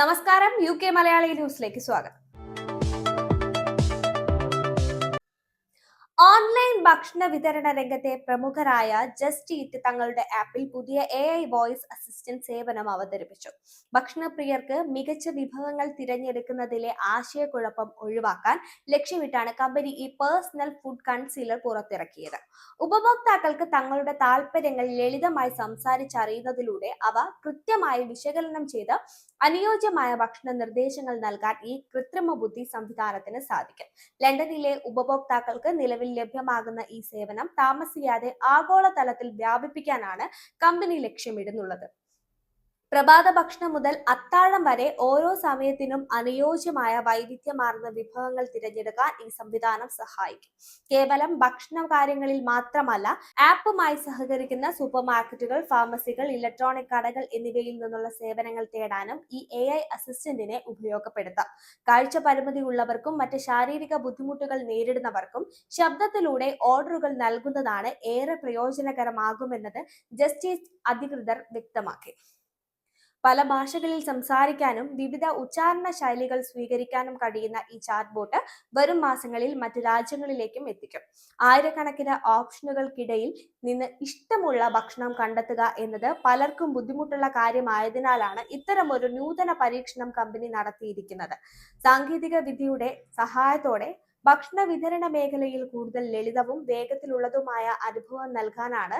നമസ്കാരം U K Malayali ന്യൂസിലേക്ക് സ്വാഗതം. ഓൺലൈൻ ഭക്ഷണ വിതരണ രംഗത്തെ പ്രമുഖരായ ജസ്റ്റ് ഈറ്റ് തങ്ങളുടെ ആപ്പിൽ പുതിയ എ ഐ വോയിസ് അസിസ്റ്റന്റ് സേവനം അവതരിപ്പിച്ചു. ഭക്ഷണപ്രിയർക്ക് മികച്ച വിഭവങ്ങൾ തിരഞ്ഞെടുക്കുന്നതിലെ ആശയക്കുഴപ്പം ഒഴിവാക്കാൻ ലക്ഷ്യമിട്ടാണ് കമ്പനി ഈ പേഴ്സണൽ ഫുഡ് കൺസീലർ പുറത്തിറക്കിയത്. ഉപഭോക്താക്കൾക്ക് തങ്ങളുടെ താല്പര്യങ്ങൾ ലളിതമായി സംസാരിച്ചറിയുന്നതിലൂടെ അവ കൃത്യമായി വിശകലനം ചെയ്ത് അനുയോജ്യമായ ഭക്ഷണ നിർദ്ദേശങ്ങൾ നൽകാൻ ഈ കൃത്രിമ ബുദ്ധി സംവിധാനത്തിന് സാധിക്കും. ലണ്ടനിലെ ഉപഭോക്താക്കൾക്ക് നിലവിൽ ലഭ്യമാകുന്ന ഈ സേവനം താമസിയാതെ ആഗോളതലത്തിൽ വ്യാപിപ്പിക്കാനാണ് കമ്പനി ലക്ഷ്യമിടുന്നുള്ളത്. പ്രഭാത ഭക്ഷണം മുതൽ അത്താഴം വരെ ഓരോ സമയത്തിനും അനുയോജ്യമായ വൈവിധ്യമാർന്ന വിഭവങ്ങൾ തിരഞ്ഞെടുക്കാൻ ഈ സംവിധാനം സഹായിക്കും. കേവലം ഭക്ഷണ കാര്യങ്ങളിൽ മാത്രമല്ല ആപ്പുമായി സഹകരിക്കുന്ന സൂപ്പർ മാർക്കറ്റുകൾ ഫാർമസികൾ ഇലക്ട്രോണിക് കടകൾ എന്നിവയിൽ നിന്നുള്ള സേവനങ്ങൾ തേടാനും ഈ എ ഐ അസിസ്റ്റന്റിനെ ഉപയോഗപ്പെടുത്താം. കാഴ്ച പരിമിതി ഉള്ളവർക്കും മറ്റ് ശാരീരിക ബുദ്ധിമുട്ടുകൾ നേരിടുന്നവർക്കും ശബ്ദത്തിലൂടെ ഓർഡറുകൾ നൽകുന്നതാണ് ഏറെ പ്രയോജനകരമാകുമെന്നത് ജസ്റ്റിസ് അധികൃതർ വ്യക്തമാക്കി. പല ഭാഷകളിൽ സംസാരിക്കാനും വിവിധ ഉച്ചാരണ ശൈലികൾ സ്വീകരിക്കാനും കഴിയുന്ന ഈ ചാറ്റ് ബോട്ട് വരും മാസങ്ങളിൽ മറ്റ് രാജ്യങ്ങളിലേക്കും എത്തിക്കും. ആയിരക്കണക്കിന് ഓപ്ഷനുകൾക്കിടയിൽ നിന്ന് ഇഷ്ടമുള്ള ഭക്ഷണം കണ്ടെത്തുക എന്നത് പലർക്കും ബുദ്ധിമുട്ടുള്ള കാര്യമായതിനാലാണ് ഇത്തരം ഒരു നൂതന പരീക്ഷണം കമ്പനി നടത്തിയിരിക്കുന്നത്. സാങ്കേതിക വിദ്യയുടെ സഹായത്തോടെ ഭക്ഷണ വിതരണ മേഖലയിൽ കൂടുതൽ ലളിതവും വേഗത്തിലുള്ളതുമായ അനുഭവം നൽകാനാണ്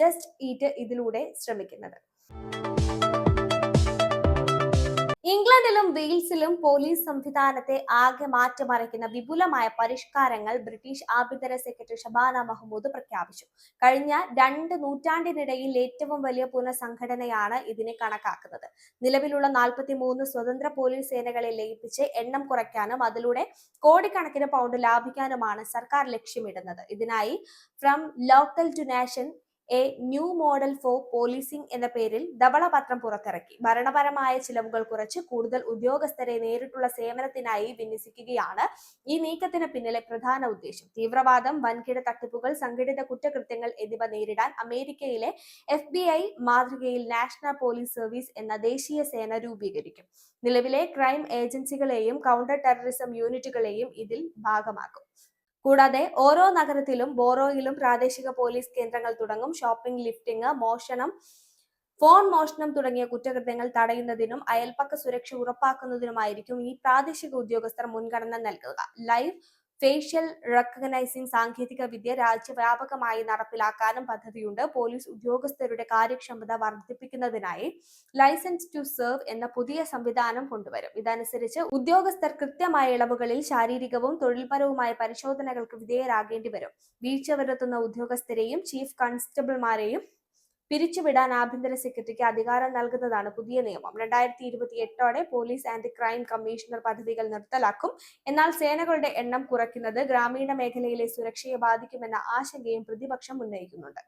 ജസ്റ്റ് ഈറ്റ് ഇതിലൂടെ ശ്രമിക്കുന്നത്. ഇംഗ്ലണ്ടിലും വെയിൽസിലും പോലീസ് സംവിധാനത്തെ ആകെ മാറ്റിമറിക്കുന്ന വിപുലമായ പരിഷ്കാരങ്ങൾ ബ്രിട്ടീഷ് ആഭ്യന്തര സെക്രട്ടറി ഷബാന മഹ്മൂദ് പ്രഖ്യാപിച്ചു. കഴിഞ്ഞ രണ്ട് നൂറ്റാണ്ടിനിടയിൽ ഏറ്റവും വലിയ പുനഃസംഘടനയാണ് ഇതിനെ കണക്കാക്കുന്നത്. നിലവിലുള്ള നാൽപ്പത്തി മൂന്ന് സ്വതന്ത്ര പോലീസ് സേനകളെ ലയിപ്പിച്ച് എണ്ണം കുറയ്ക്കാനും അതിലൂടെ കോടിക്കണക്കിന് പൗണ്ട് ലാഭിക്കാനുമാണ് സർക്കാർ ലക്ഷ്യമിടുന്നത്. ഇതിനായി from local to nation a new model for policing എന്ന പേരിൽ ധവളപത്രം പുറത്തിറക്കി. ഭരണപരമായ ചിലവുകൾ കുറച്ച് കൂടുതൽ ഉദ്യോഗസ്ഥരെ നേരിട്ടുള്ള സേവനത്തിനായി വിന്യസിക്കുകയാണ് ഈ നീക്കത്തിന് പിന്നിലെ പ്രധാന ഉദ്ദേശം. തീവ്രവാദം വൻകിട തട്ടിപ്പുകൾ സംഘടിത കുറ്റകൃത്യങ്ങൾ എന്നിവ നേരിടാൻ അമേരിക്കയിലെ എഫ് ബി ഐ മാതൃകയിൽ നാഷണൽ പോലീസ് സർവീസ് എന്ന ദേശീയ സേന രൂപീകരിക്കും. നിലവിലെ ക്രൈം ഏജൻസികളെയും കൗണ്ടർ ടെററിസം യൂണിറ്റുകളെയും ഇതിൽ ഭാഗമാക്കും. കൂടാതെ ഓരോ നഗരത്തിലും ബോറോയിലും പ്രാദേശിക പോലീസ് കേന്ദ്രങ്ങൾ തുടങ്ങും. ഷോപ്പിംഗ് ലിഫ്റ്റിംഗ് മോഷണം ഫോൺ മോഷണം തുടങ്ങിയ കുറ്റകൃത്യങ്ങൾ തടയുന്നതിനും അയൽപ്പക്ക സുരക്ഷ ഉറപ്പാക്കുന്നതിനുമായിരിക്കും ഈ പ്രാദേശിക ഉദ്യോഗസ്ഥർ മുൻഗണന നൽകുക. ലൈവ് ഫേഷ്യൽ റെക്കഗ്നൈസിംഗ് സാങ്കേതിക വിദ്യ രാജ്യവ്യാപകമായി നടപ്പിലാക്കാനും പദ്ധതിയുണ്ട്. പോലീസ് ഉദ്യോഗസ്ഥരുടെ കാര്യക്ഷമത വർദ്ധിപ്പിക്കുന്നതിനായി ലൈസൻസ് ടു സെർവ് എന്ന പുതിയ സംവിധാനം കൊണ്ടുവരും. ഇതനുസരിച്ച് ഉദ്യോഗസ്ഥർ കൃത്യമായ ഇളവുകളിൽ ശാരീരികവും തൊഴിൽപരവുമായ പരിശോധനകൾക്ക് വിധേയരാകേണ്ടി വരും വീഴ്ച വരുത്തുന്ന ഉദ്യോഗസ്ഥരെയും ചീഫ് കോൺസ്റ്റബിൾമാരെയും പിരിച്ചുവിടാൻ ആഭ്യന്തര സെക്രട്ടറിക്ക് അധികാരം നൽകുന്നതാണ് പുതിയ നിയമം. രണ്ടായിരത്തി ഇരുപത്തി എട്ടോടെ പോലീസ് ആൻഡ് ക്രൈം കമ്മീഷണർ പദ്ധതികൾ നിർത്തലാക്കും. എന്നാൽ സേനകളുടെ എണ്ണം കുറയ്ക്കുന്നത് ഗ്രാമീണ മേഖലയിലെ സുരക്ഷയെ ബാധിക്കുമെന്ന ആശങ്കയും പ്രതിപക്ഷം ഉന്നയിക്കുന്നുണ്ട്.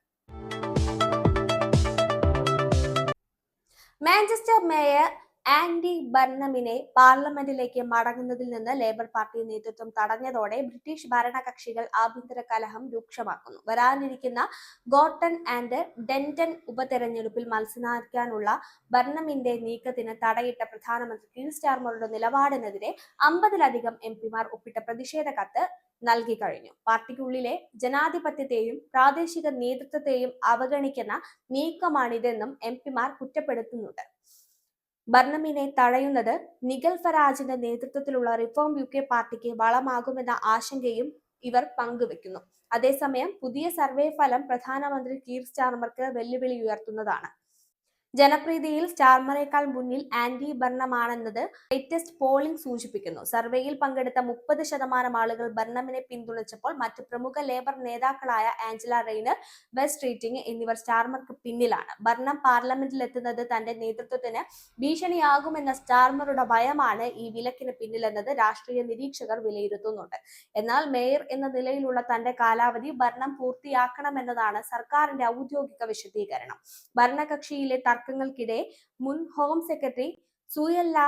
മാഞ്ചസ്റ്റർ മേയർ ആൻഡി ബർണമിനെ പാർലമെന്റിലേക്ക് മടങ്ങുന്നതിൽ നിന്ന് ലേബർ പാർട്ടി നേതൃത്വം തടഞ്ഞതോടെ ബ്രിട്ടീഷ് ഭരണകക്ഷികൾ ആഭ്യന്തര കലഹം രൂക്ഷമാക്കുന്നു. വരാനിരിക്കുന്ന ഗോട്ടൺ ആൻഡ് ഡെന്റൺ ഉപതെരഞ്ഞെടുപ്പിൽ മത്സരിക്കാനുള്ള ബർണമിന്റെ നീക്കത്തിന് തടയിട്ട പ്രധാനമന്ത്രി കീർ സ്റ്റാർമറുടെ നിലപാടിനെതിരെ അമ്പതിലധികം എം പിമാർ ഒപ്പിട്ട പ്രതിഷേധ കത്ത് നൽകി കഴിഞ്ഞു. പാർട്ടിക്കുള്ളിലെ ജനാധിപത്യത്തെയും പ്രാദേശിക നേതൃത്വത്തെയും അവഗണിക്കുന്ന നീക്കമാണിതെന്നും എം പിമാർ കുറ്റപ്പെടുത്തുന്നുണ്ട്. ബർണമിനെ തഴയുന്നത് നിഗൽ ഫരാജിന്റെ നേതൃത്വത്തിലുള്ള റിഫോം യു കെ പാർട്ടിക്ക് വളമാകുമെന്ന ആശങ്കയും ഇവർ പങ്കുവെക്കുന്നു. അതേസമയം പുതിയ സർവേ ഫലം പ്രധാനമന്ത്രി കീർ സ്റ്റാർമർക്ക് വെല്ലുവിളി ഉയർത്തുന്നതാണ്. ജനപ്രീതിയിൽ സ്റ്റാർമറേക്കാൾ മുന്നിൽ ആന്റി ബർണമാണെന്നത് ലേറ്റസ്റ്റ് പോളിംഗ് സൂചിപ്പിക്കുന്നു. സർവേയിൽ പങ്കെടുത്ത മുപ്പത് ശതമാനം ആളുകൾ ബർണമിനെ പിന്തുണച്ചപ്പോൾ മറ്റ് പ്രമുഖ ലേബർ നേതാക്കളായ ആഞ്ചല റെയ്നർ വെസ് റീറ്റിംഗ് എന്നിവർ സ്റ്റാർമർക്ക് പിന്നിലാണ്. ബർണം പാർലമെന്റിൽ എത്തുന്നത് തന്റെ നേതൃത്വത്തിന് ഭീഷണിയാകുമെന്ന സ്റ്റാർമറുടെ ഭയമാണ് ഈ വിലക്കിന് പിന്നിലെന്നത് രാഷ്ട്രീയ നിരീക്ഷകർ വിലയിരുത്തുന്നുണ്ട്. എന്നാൽ മേയർ എന്ന നിലയിലുള്ള തന്റെ കാലാവധി ഭരണം പൂർത്തിയാക്കണമെന്നതാണ് സർക്കാരിന്റെ ഔദ്യോഗിക വിശദീകരണം. ഭരണകക്ഷിയിലെ തർക്കങ്ങൾക്കിടെ മുൻ home secretary Suella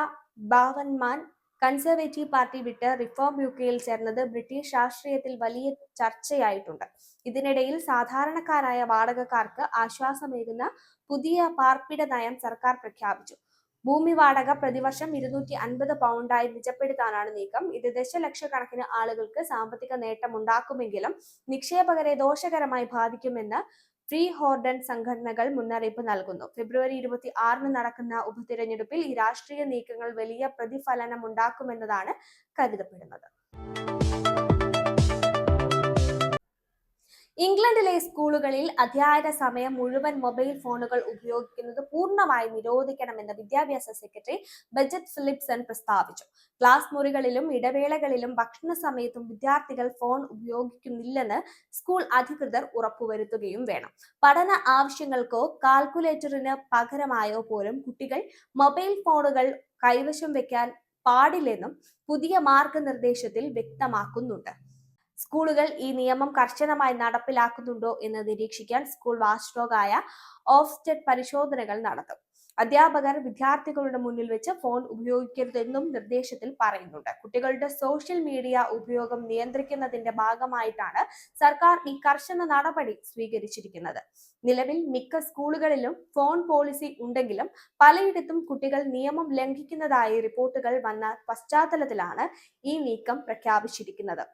Braverman Conservative Party വിട്ട് റിഫോം യു കെയിൽ ചേർന്നത് ബ്രിട്ടീഷ് രാഷ്ട്രീയത്തിൽ വലിയ ചർച്ചയായിട്ടുണ്ട്. ഇതിനിടയിൽ സാധാരണക്കാരായ വാടകക്കാർക്ക് ആശ്വാസമേകുന്ന പുതിയ പാർപ്പിട നയം സർക്കാർ പ്രഖ്യാപിച്ചു. ഭൂമി വാടക പ്രതിവർഷം ഇരുന്നൂറ്റി അൻപത് പൗണ്ടായി നിജപ്പെടുത്താനാണ് നീക്കം. ഇത് ദശലക്ഷക്കണക്കിന് ആളുകൾക്ക് സാമ്പത്തിക നേട്ടമുണ്ടാക്കുമെങ്കിലും നിക്ഷേപകരെ ദോഷകരമായി ബാധിക്കുമെന്ന് ഫ്രീ ഹോർഡൻ സംഘടനകൾ മുന്നറിയിപ്പ് നൽകുന്നു. ഫെബ്രുവരി ഇരുപത്തി ആറിന് നടക്കുന്ന ഉപതിരഞ്ഞെടുപ്പിൽ ഈ രാഷ്ട്രീയ നീക്കങ്ങൾ വലിയ പ്രതിഫലനം ഉണ്ടാക്കുമെന്നതാണ് കരുതപ്പെടുന്നത്. ഇംഗ്ലണ്ടിലെ സ്കൂളുകളിൽ അധ്യയന സമയം മുഴുവൻ മൊബൈൽ ഫോണുകൾ ഉപയോഗിക്കുന്നത് പൂർണമായി നിരോധിക്കണമെന്ന് വിദ്യാഭ്യാസ സെക്രട്ടറി ബജറ്റ് ഫിലിപ്സൺ പ്രസ്താവിച്ചു. ക്ലാസ് മുറികളിലും ഇടവേളകളിലും ഭക്ഷണ സമയത്തും വിദ്യാർത്ഥികൾ ഫോൺ ഉപയോഗിക്കുന്നില്ലെന്ന് സ്കൂൾ അധികൃതർ ഉറപ്പുവരുത്തുകയും വേണം. പഠന ആവശ്യങ്ങൾക്കോ കാൽക്കുലേറ്ററിന് പകരമായോ പോലും കുട്ടികൾ മൊബൈൽ ഫോണുകൾ കൈവശം വെക്കാൻ പാടില്ലെന്നും പുതിയ മാർഗനിർദ്ദേശത്തിൽ വ്യക്തമാക്കുന്നുണ്ട്. സ്കൂളുകൾ ഈ നിയമം കർശനമായി നടപ്പിലാക്കുന്നുണ്ടോ എന്ന് നിരീക്ഷിക്കാൻ സ്കൂൾ വാച്ച്ഡോഗായ ഓഫ്സ്റ്റെഡ് പരിശോധനകൾ നടത്തും. അധ്യാപകർ വിദ്യാർത്ഥികളുടെ മുന്നിൽ വെച്ച് ഫോൺ ഉപയോഗിക്കരുതെന്നും നിർദ്ദേശത്തിൽ പറയുന്നുണ്ട്. കുട്ടികളുടെ സോഷ്യൽ മീഡിയ ഉപയോഗം നിയന്ത്രിക്കുന്നതിന്റെ ഭാഗമായിട്ടാണ് സർക്കാർ ഈ കർശന നടപടി സ്വീകരിച്ചിരിക്കുന്നത്. നിലവിൽ മിക്ക സ്കൂളുകളിലും ഫോൺ പോളിസി ഉണ്ടെങ്കിലും പലയിടത്തും കുട്ടികൾ നിയമം ലംഘിക്കുന്നതായി റിപ്പോർട്ടുകൾ വന്ന പശ്ചാത്തലത്തിലാണ് ഈ നീക്കം പ്രഖ്യാപിച്ചിരിക്കുന്നത്.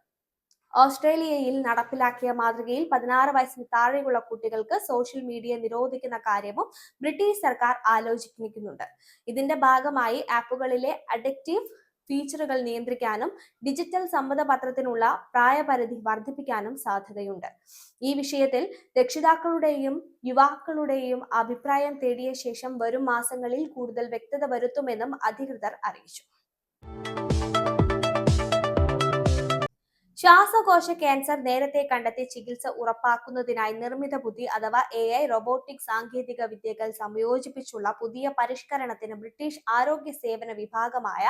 ഓസ്ട്രേലിയയിൽ നടപ്പിലാക്കിയ മാതൃകയിൽ പതിനാറ് വയസ്സിന് താഴെയുള്ള കുട്ടികൾക്ക് സോഷ്യൽ മീഡിയ നിരോധിക്കുന്ന കാര്യവും ബ്രിട്ടീഷ് സർക്കാർ ആലോചിക്കുന്നുണ്ട്. ഇതിന്റെ ഭാഗമായി ആപ്പുകളിലെ അഡിക്റ്റീവ് ഫീച്ചറുകൾ നിയന്ത്രിക്കാനും ഡിജിറ്റൽ സമ്മതപത്രത്തിനുള്ള പ്രായപരിധി വർദ്ധിപ്പിക്കാനും സാധ്യതയുണ്ട്. ഈ വിഷയത്തിൽ രക്ഷിതാക്കളുടെയും യുവാക്കളുടെയും അഭിപ്രായം തേടിയ ശേഷം വരും മാസങ്ങളിൽ കൂടുതൽ വ്യക്തത വരുത്തുമെന്നും അധികൃതർ അറിയിച്ചു. ശ്വാസകോശ ക്യാൻസർ നേരത്തെ കണ്ടെത്തി ചികിത്സ ഉറപ്പാക്കുന്നതിനായി നിർമ്മിത ബുദ്ധി അഥവാ എ ഐ റോബോട്ടിക് സാങ്കേതിക വിദ്യകൾ സംയോജിപ്പിച്ചുള്ള പുതിയ പരിഷ്കരണത്തിന് ബ്രിട്ടീഷ് ആരോഗ്യ സേവന വിഭാഗമായ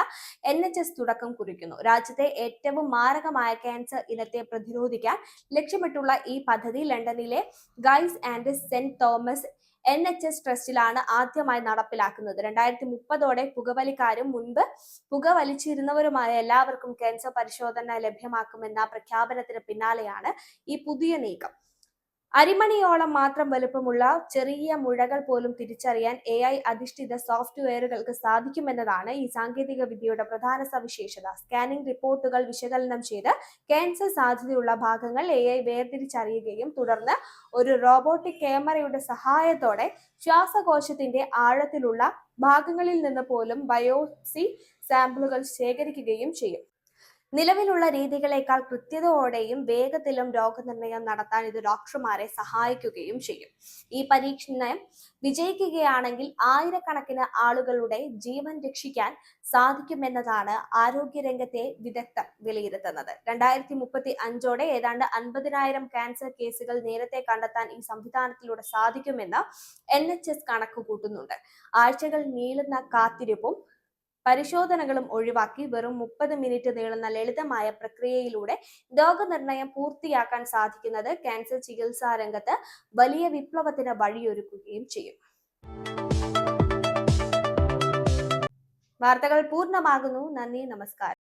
എൻ എച്ച് എസ് തുടക്കം കുറിക്കുന്നു. രാജ്യത്തെ ഏറ്റവും മാരകമായ ക്യാൻസർ ഇനത്തെ പ്രതിരോധിക്കാൻ ലക്ഷ്യമിട്ടുള്ള ഈ പദ്ധതി ലണ്ടനിലെ Guy's and Saint Thomas N H S ട്രസ്റ്റിലാണ് ആദ്യമായി നടപ്പിലാക്കുന്നത്. രണ്ടായിരത്തി മുപ്പതോടെ പുകവലിക്കാരും മുൻപ് പുകവലിച്ചിരുന്നവരുമായ എല്ലാവർക്കും ക്യാൻസർ പരിശോധന ലഭ്യമാക്കുമെന്ന പ്രഖ്യാപനത്തിന് പിന്നാലെയാണ് ഈ പുതിയ നീക്കം. അരിമണിയോളം മാത്രം വലുപ്പമുള്ള ചെറിയ മുഴകൾ പോലും തിരിച്ചറിയാൻ എ ഐ അധിഷ്ഠിത സോഫ്റ്റ്വെയറുകൾക്ക് സാധിക്കുമെന്നതാണ് ഈ സാങ്കേതിക വിദ്യയുടെ പ്രധാന സവിശേഷത. സ്കാനിംഗ് റിപ്പോർട്ടുകൾ വിശകലനം ചെയ്ത് ക്യാൻസർ സാധ്യതയുള്ള ഭാഗങ്ങൾ എ ഐ വേർതിരിച്ചറിയുകയും തുടർന്ന് ഒരു റോബോട്ടിക് ക്യാമറയുടെ സഹായത്തോടെ ശ്വാസകോശത്തിന്റെ ആഴത്തിലുള്ള ഭാഗങ്ങളിൽ നിന്ന് പോലും ബയോപ്സി സാമ്പിളുകൾ ശേഖരിക്കുകയും ചെയ്യും. നിലവിലുള്ള രീതികളേക്കാൾ കൃത്യതയോടെയും വേഗത്തിലും രോഗനിർണയം നടത്താൻ ഇത് ഡോക്ടർമാരെ സഹായിക്കുകയും ചെയ്യും. ഈ പരീക്ഷണം വിജയിക്കുകയാണെങ്കിൽ ആയിരക്കണക്കിന് ആളുകളുടെ ജീവൻ രക്ഷിക്കാൻ സാധിക്കുമെന്നതാണ് ആരോഗ്യരംഗത്തെ വിദഗ്ധർ വിലയിരുത്തുന്നത്. രണ്ടായിരത്തി മുപ്പത്തി അഞ്ചോടെ ഏതാണ്ട് അൻപതിനായിരം ക്യാൻസർ കേസുകൾ നേരത്തെ കണ്ടെത്താൻ ഈ സംവിധാനത്തിലൂടെ സാധിക്കുമെന്ന് എൻ എച്ച് എസ് കണക്ക് കൂട്ടുന്നുണ്ട് ആഴ്ചകൾ നീളുന്ന കാത്തിരിപ്പും പരിശോധനകളും ഒഴിവാക്കി വെറും മുപ്പത് മിനിറ്റ് നീളുന്ന ലളിതമായ പ്രക്രിയയിലൂടെ രോഗനിർണയം പൂർത്തിയാക്കാൻ സാധിക്കുന്നത് ക്യാൻസർ ചികിത്സാ രംഗത്ത് വലിയ വിപ്ലവത്തിന് വഴിയൊരുക്കുകയും ചെയ്യും. വാർത്തകൾ പൂർണമാകുന്നു. നന്ദി നമസ്കാരം.